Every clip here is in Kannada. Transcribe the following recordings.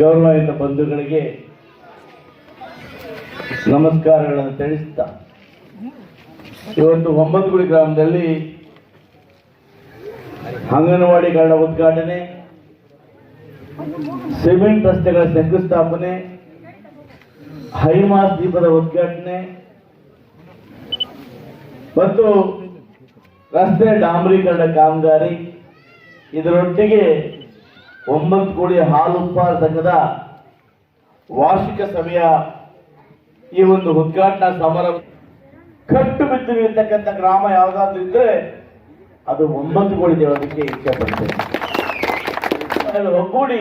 ಗೌರವಯುತ ಬಂಧುಗಳಿಗೆ ನಮಸ್ಕಾರಗಳನ್ನು ತಿಳಿಸ್ತಾ. ಇವತ್ತು ಒಂಬತ್ಗುಡಿ ಗ್ರಾಮದಲ್ಲಿ ಅಂಗನವಾಡಿಗಳ ಉದ್ಘಾಟನೆ, ಸಿಮೆಂಟ್ ರಸ್ತೆಗಳ ಶಂಕುಸ್ಥಾಪನೆ, ಹೈಮಾಸ್ ದೀಪದ ಉದ್ಘಾಟನೆ, ಮತ್ತು ರಸ್ತೆ ಡಾಂಬರೀಕರಣ ಕಾಮಗಾರಿ. ಇದರೊಟ್ಟಿಗೆ ಒಂಬತ್ತು ಹಾಲು ಉತ್ಪಾದಕ ಸಂಘದ ವಾರ್ಷಿಕ ಸಭೆಯ ಈ ಒಂದು ಉದ್ಘಾಟನಾ ಸಮಾರಂಭ ಕಟ್ಟು ಬಿದ್ದು ಇರ್ತಕ್ಕಂಥ ಗ್ರಾಮ ಯಾವುದಾದ್ರೂ ಇದ್ರೆ ಅದು ಒಂಬತ್ತು ಕೋಳಿ ದೇವರಿಗೆ ಇಚ್ಛೆ ಒಗ್ಗೂಡಿ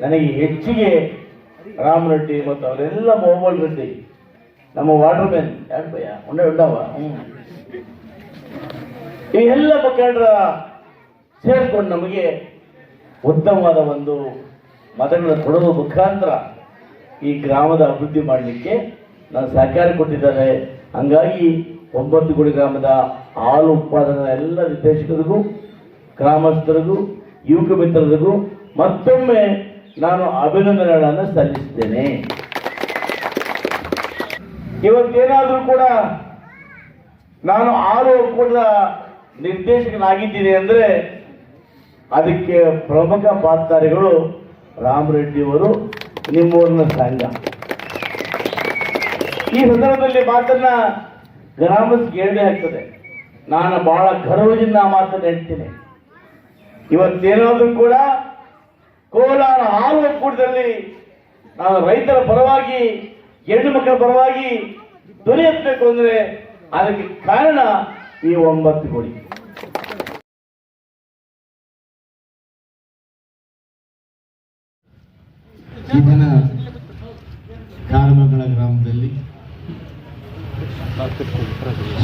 ನನಗೆ ಹೆಚ್ಚಿಗೆ ರಾಮರೆಡ್ಡಿ ಮತ್ತು ಅವರೆಲ್ಲ ಮೊಹಮ್ಮದ್ ರೆಡ್ಡಿ, ನಮ್ಮ ವಾಟರ್ ಮ್ಯಾನ್ ಯಾಕೆ ಭಯ? ಉಂಡೆ ಉಂಡವ ಈ ಎಲ್ಲ ಮುಖಂಡರ ಸೇರ್ಕೊಂಡು ನಮಗೆ ಉತ್ತಮವಾದ ಒಂದು ಮತಗಳನ್ನು ಕೊಡುವ ಮುಖಾಂತರ ಈ ಗ್ರಾಮದ ಅಭಿವೃದ್ಧಿ ಮಾಡಲಿಕ್ಕೆ ನಾನು ಸಹಕಾರ ಕೊಟ್ಟಿದ್ದಾರೆ ಹಂಗಾಗಿ ಒಂಬತ್ತು ಗುಡಿ ಗ್ರಾಮದ ಹಾಲು ಉತ್ಪಾದನಾ ಎಲ್ಲ ನಿರ್ದೇಶಕರಿಗೂ, ಗ್ರಾಮಸ್ಥರಿಗೂ, ಯುವಕ ಮಿತ್ರರಿಗೂ ಮತ್ತೊಮ್ಮೆ ನಾನು ಅಭಿನಂದನೆಗಳನ್ನು ಸಲ್ಲಿಸ್ತೇನೆ ಇವತ್ತೇನಾದರೂ ಕೂಡ ನಾನು ಹಾಲು ಒಕ್ಕೂಟದ ನಿರ್ದೇಶಕನಾಗಿದ್ದೀನಿ ಅಂದರೆ ಅದಕ್ಕೆ ಪ್ರಮುಖ ರೆಡ್ಡಿ ರಾಮರೆಡ್ಡಿಯವರು, ನಿಮ್ಮೂರಿನ ಸಂಘ. ಈ ಸಂದರ್ಭದಲ್ಲಿ ಮಾತನ್ನ ಗ್ರಾಮಸ್ಥ ಹೇಳದೇ ಆಗ್ತದೆ. ನಾನು ಬಹಳ ಗರ್ವದಿಂದ ಆ ಮಾತನ್ನು ಹೇಳ್ತೀನಿ. ಇವತ್ತೇನಾದ್ರೂ ಕೂಡ ಕೋಲಾರ ಹಾಲು ಒಕ್ಕೂಟದಲ್ಲಿ ನಾನು ರೈತರ ಪರವಾಗಿ, ಹೆಣ್ಣು ಮಕ್ಕಳ ಪರವಾಗಿ ದೊರೆಯಬೇಕು ಅಂದರೆ ಅದಕ್ಕೆ ಕಾರಣ ಈ ಒಂಬತ್ತು ಕೋಟಿ ಈ ದಿನ ಗ್ರಾಮದಲ್ಲಿ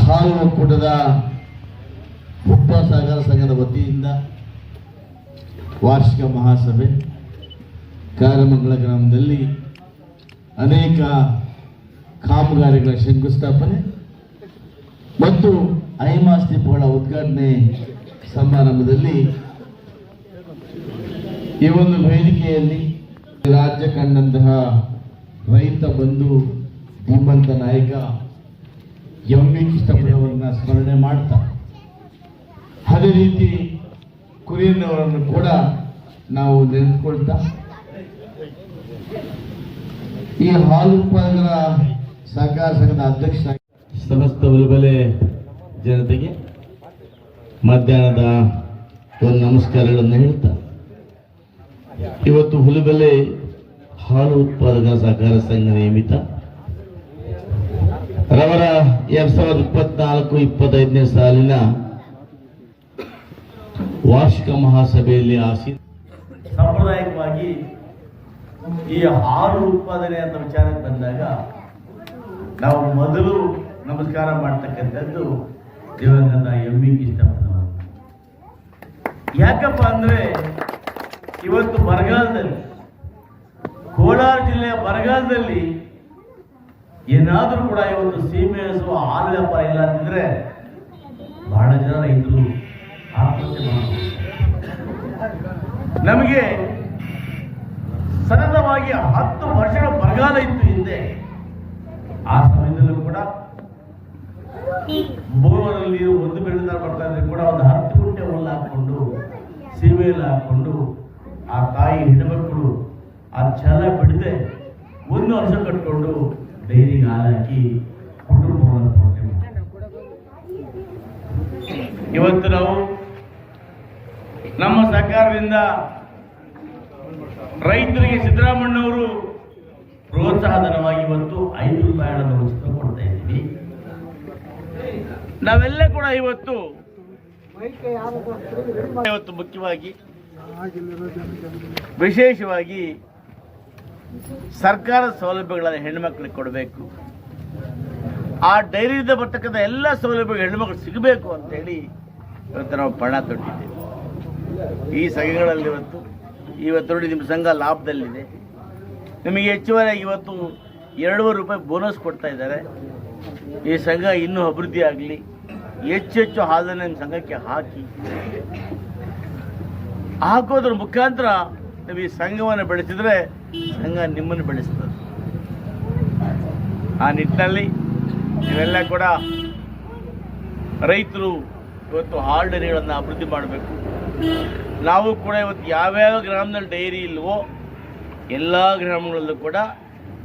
ಹಾಲು ಒಕ್ಕೂಟದ ಹುಟ್ಟ ಸಹಕಾರ ಸಂಘದ ವತಿಯಿಂದ ವಾರ್ಷಿಕ ಮಹಾಸಭೆ ಕಾರಮಂಗಳ ಗ್ರಾಮದಲ್ಲಿ ಅನೇಕ ಕಾಮಗಾರಿಗಳ ಶಂಕುಸ್ಥಾಪನೆ ಮತ್ತು ಐಮಾಸ್ ದೀಪಗಳ ಉದ್ಘಾಟನೆ ಸಮಾರಂಭದಲ್ಲಿ ಈ ಒಂದು ವೇದಿಕೆಯಲ್ಲಿ ರಾಜ್ಯ ಕಂಡಂತಹ ರೈತ ಬಂಧು, ಧೀಮಂತ ನಾಯಕ ಎಂ ವಿ ಕೃಷ್ಣಪ್ಪನವರನ್ನ ಸ್ಮರಣೆ ಮಾಡ್ತಾ. ಅದೇ ರೀತಿ ಕುರಿಯನ್ನವರನ್ನು ಕೂಡ ನಾವು ನೆನೆದುಕೊಳ್ತಾ ಈ ಹಾಲು ಉತ್ಪಾದಕರ ಸಹಕಾರ ಸಂಘದ ಅಧ್ಯಕ್ಷ ಸಮಸ್ತ ಉಲಬಲೆ ಜನತೆಗೆ ಮಧ್ಯಾಹ್ನದ ಒಂದು ನಮಸ್ಕಾರಗಳನ್ನು ಹೇಳ್ತಾ. ಇವತ್ತು ಹುಲಿಬೆಲೆ ಹಾಲು ಉತ್ಪಾದಕ ಸಹಕಾರ ಸಂಘ ನಿಯಮಿತ. ರವರ ಎರಡ್ ಸಾವಿರದ ಇಪ್ಪತ್ನಾಲ್ಕು ಇಪ್ಪತ್ತೈದನೇ ಸಾಲಿನ ವಾರ್ಷಿಕ ಮಹಾಸಭೆಯಲ್ಲಿ ಆಸಿ ಸಾಂಪ್ರದಾಯಿಕವಾಗಿ ಈ ಹಾಲು ಉತ್ಪಾದನೆ ಅಂತ ವಿಚಾರಕ್ಕೆ ಬಂದಾಗ ನಾವು ಮೊದಲು ನಮಸ್ಕಾರ ಮಾಡ್ತಕ್ಕಂಥದ್ದು ದೇವರ ಎಂ ಇಷ್ಟಪಡ್ತಾರೆ ಯಾಕಪ್ಪ ಅಂದ್ರೆ ಇವತ್ತು ಬರಗಾಲದಲ್ಲಿ, ಕೋಲಾರ ಜಿಲ್ಲೆಯ ಬರಗಾಲದಲ್ಲಿ ಏನಾದರೂ ಕೂಡ ಇವತ್ತು ಸೀಮೆ ಹಸುವ ಹಾಲು ವ್ಯಾಪಾರ ಇಲ್ಲ ಅಂತಂದ್ರೆ ಬಹಳ ಜನ ರೈತರು ಆತ್ಮಹತ್ಯೆ ನಮಗೆ ಸತತವಾಗಿ ಹತ್ತು ವರ್ಷಗಳ ಬರಗಾಲ ಇತ್ತು ಹಿಂದೆ. ಆ ಸಮಯದಲ್ಲೂ ಕೂಡ ಮೂವರಲ್ಲಿ ಒಂದು ಬೆಳೆದಾರ ಬರ್ತಾ ಇದ್ರೆ ಕೂಡ ಒಂದು ಹತ್ತು ಗುಂಟೆ ಹುಲ್ಲು ಹಾಕೊಂಡು ಸೀಮೆಯಲ್ಲಿ ಹಾಕೊಂಡು ಆ ತಾಯಿ ಹೆಣ್ಮಕ್ಕಳು ಆ ಛಲ ಬಿಡದೆ ಒಂದು ವರ್ಷ ಕಟ್ಕೊಂಡು ಡೈರಿಗೆ ಹಾಲಾಕಿ ಹಾಕಿ ಕುಟುಂಬವನ್ನು ಇವತ್ತು ನಾವು ನಮ್ಮ ಸರ್ಕಾರದಿಂದ ರೈತರಿಗೆ ಸಿದ್ದರಾಮಣ್ಣವರು ಪ್ರೋತ್ಸಾಹಧನವಾಗಿ ಇವತ್ತು ಐದು ರೂಪಾಯಿ ಹಣದ ಉಚಿತ ಕೊಡ್ತಾ ಇದ್ದೀವಿ. ನಾವೆಲ್ಲ ಕೂಡ ಇವತ್ತು ಇವತ್ತು ಮುಖ್ಯವಾಗಿ ವಿಶೇಷವಾಗಿ ಸರ್ಕಾರದ ಸೌಲಭ್ಯಗಳನ್ನು ಹೆಣ್ಮಕ್ಳಿಗೆ ಕೊಡಬೇಕು. ಆ ಡೈರಿಯಿಂದ ಬರ್ತಕ್ಕಂಥ ಎಲ್ಲ ಸೌಲಭ್ಯ ಹೆಣ್ಮಕ್ಳು ಸಿಗಬೇಕು ಅಂತೇಳಿ ಇವತ್ತು ನಾವು ಪಣ ತೊಟ್ಟಿದ್ದೇವೆ. ಈ ಸಂಘಗಳಲ್ಲಿ ಇವತ್ತು ಇವತ್ತು ನೋಡಿ ನಿಮ್ಮ ಸಂಘ ಲಾಭದಲ್ಲಿದೆ. ನಿಮಗೆ ಹೆಚ್ಚುವರಿಯಾಗಿ ಇವತ್ತು ಎರಡೂವರೆ ರೂಪಾಯಿ ಬೋನಸ್ ಕೊಡ್ತಾ ಇದ್ದಾರೆ. ಈ ಸಂಘ ಇನ್ನೂ ಅಭಿವೃದ್ಧಿ ಆಗಲಿ, ಹೆಚ್ಚು ಹೆಚ್ಚು ಹಾಲನ್ನು ನಿಮ್ಮ ಸಂಘಕ್ಕೆ ಹಾಕಿ ಹಾಕೋದ್ರ ಮುಖಾಂತರ ನೀವು ಈ ಸಂಘವನ್ನು ಬೆಳೆಸಿದ್ರೆ ಸಂಘ ನಿಮ್ಮನ್ನು ಬೆಳೆಸ್ತದೆ. ಆ ನಿಟ್ಟಿನಲ್ಲಿ ಇವೆಲ್ಲ ಕೂಡ ರೈತರು ಇವತ್ತು ಹಾಲು ಡೈರಿಗಳನ್ನು ಅಭಿವೃದ್ಧಿ ಮಾಡಬೇಕು. ನಾವು ಕೂಡ ಇವತ್ತು ಯಾವ್ಯಾವ ಗ್ರಾಮದಲ್ಲಿ ಡೈರಿ ಇಲ್ವೋ ಎಲ್ಲ ಗ್ರಾಮಗಳಲ್ಲೂ ಕೂಡ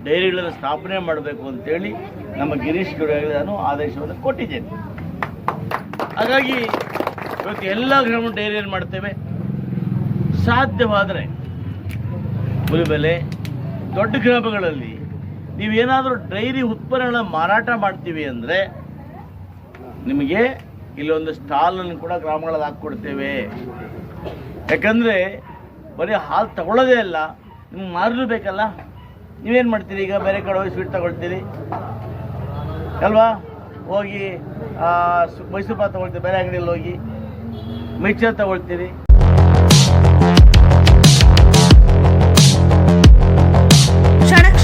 ಡೈರಿಗಳನ್ನು ಸ್ಥಾಪನೆ ಮಾಡಬೇಕು ಅಂತೇಳಿ ನಮ್ಮ ಗಿರೀಶ್ ಗೌಡರಿಗೆ ನಾನು ಆದೇಶವನ್ನು ಕೊಟ್ಟಿದ್ದೇನೆ. ಹಾಗಾಗಿ ಇವತ್ತು ಎಲ್ಲ ಗ್ರಾಮ ಡೈರಿಯನ್ನು ಮಾಡ್ತೇವೆ. ಸಾಧ್ಯವಾದರೆ ಹುಲಿಬೆಲೆ ದೊಡ್ಡ ಗ್ರಾಮಗಳಲ್ಲಿ ನೀವೇನಾದರೂ ಡೈರಿ ಉತ್ಪನ್ನಗಳನ್ನ ಮಾರಾಟ ಮಾಡ್ತೀವಿ ಅಂದರೆ ನಿಮಗೆ ಇಲ್ಲೊಂದು ಸ್ಟಾಲನ್ನು ಕೂಡ ಗ್ರಾಮಗಳಲ್ಲಿ ಹಾಕ್ಕೊಡ್ತೇವೆ. ಯಾಕಂದರೆ ಬರೀ ಹಾಲು ತಗೊಳ್ಳೋದೇ ಅಲ್ಲ, ನಿಮ್ಗೆ ಮಾರಲು ಬೇಕಲ್ಲ. ನೀವೇನು ಮಾಡ್ತೀರಿ ಈಗ ಬೇರೆ ಕಡೆ ಹೋಗಿ ಸ್ವೀಟ್ ತಗೊಳ್ತೀರಿ? ಅಲ್ವಾ? ಹೋಗಿ ಮೈಸೂರು ಪಾಕ್ ತಗೊಳ್ತೀರಿ, ಬೇರೆ ಅಂಗಡಿಯಲ್ಲಿ ಹೋಗಿ. ಮಿಕ್ಚರ್ ತಗೊಳ್ತೀರಿ.